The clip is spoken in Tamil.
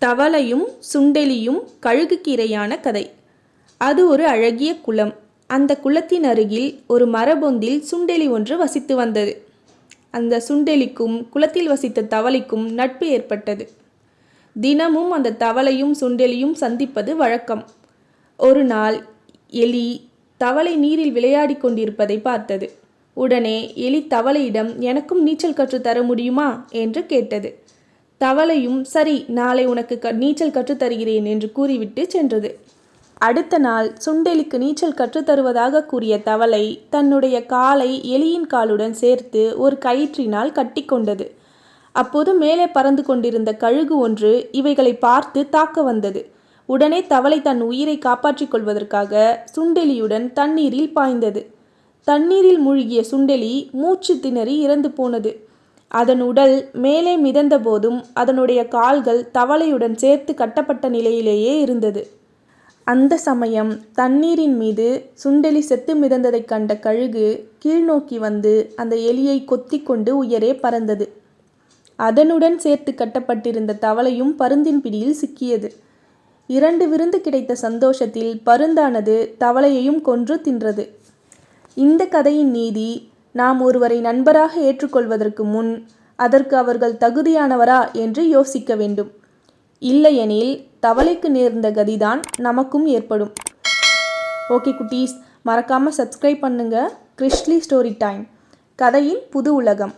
தவளையும் சுண்டெலியும் கழுகுக்கு இரையான கதை. அது ஒரு அழகிய குளம். அந்த குளத்தின் அருகில் ஒரு மரபொந்தில் சுண்டெலி ஒன்று வசித்து வந்தது. அந்த சுண்டெலிக்கும் குளத்தில் வசித்த தவளைக்கும் நட்பு ஏற்பட்டது. தினமும் அந்த தவளையும் சுண்டெலியும் சந்திப்பது வழக்கம். ஒரு நாள் எலி தவளை நீரில் விளையாடிக் கொண்டிருப்பதை பார்த்தது. உடனே எலி தவளையிடம் எனக்கும் நீச்சல் கற்றுத் தர முடியுமா? என்று கேட்டது. தவளையும் சரி நாளை உனக்கு க நீச்சல் கற்றுத் தருகிறேன் என்று கூறிவிட்டு சென்றது. அடுத்த நாள் சுண்டெலிக்கு நீச்சல் கற்றுத் தருவதாக கூறிய தவளை தன்னுடைய காலை எலியின் காலுடன் சேர்த்து ஒரு கயிற்றினால் கட்டிக்கொண்டது அப்போது மேலே பறந்து கொண்டிருந்த கழுகு ஒன்று இவைகளை பார்த்து தாக்க வந்தது. உடனே தவளை தன் உயிரை காப்பாற்றிக் கொள்வதற்காக சுண்டெலியுடன் தண்ணீரில் பாய்ந்தது. தண்ணீரில் மூழ்கிய சுண்டெலி மூச்சு திணறி இறந்து போனது. அதன் உடல் மேலே மிதந்த போதும் அதனுடைய கால்கள் தவளையுடன் சேர்த்து கட்டப்பட்ட நிலையிலேயே இருந்தது. அந்த சமயம் தண்ணீரின் மீது சுண்டெலி செத்து மிதந்ததைக் கண்ட கழுகு கீழ்நோக்கி வந்து அந்த எலியை கொத்தி கொண்டு உயரே பறந்தது. அதனுடன் சேர்த்து கட்டப்பட்டிருந்த தவளையும் பருந்தின் பிடியில் சிக்கியது. இரண்டு விருந்து கிடைத்த சந்தோஷத்தில் பருந்தானது தவளையையும் கொன்று தின்றது. இந்த கதையின் நீதி நாம் ஒருவரை நண்பராக ஏற்றுக்கொள்வதற்கு முன் அதற்கு அவர்கள் தகுதியானவரா என்று யோசிக்க வேண்டும். இல்லையெனில் தவளைக்கு நேர்ந்த கதிதான் நமக்கும் ஏற்படும். ஓகே குட்டீஸ் மறக்காமல் சப்ஸ்கிரைப் பண்ணுங்கள் கிறிஸ்லி ஸ்டோரி டைம். கதையின் புது உலகம்.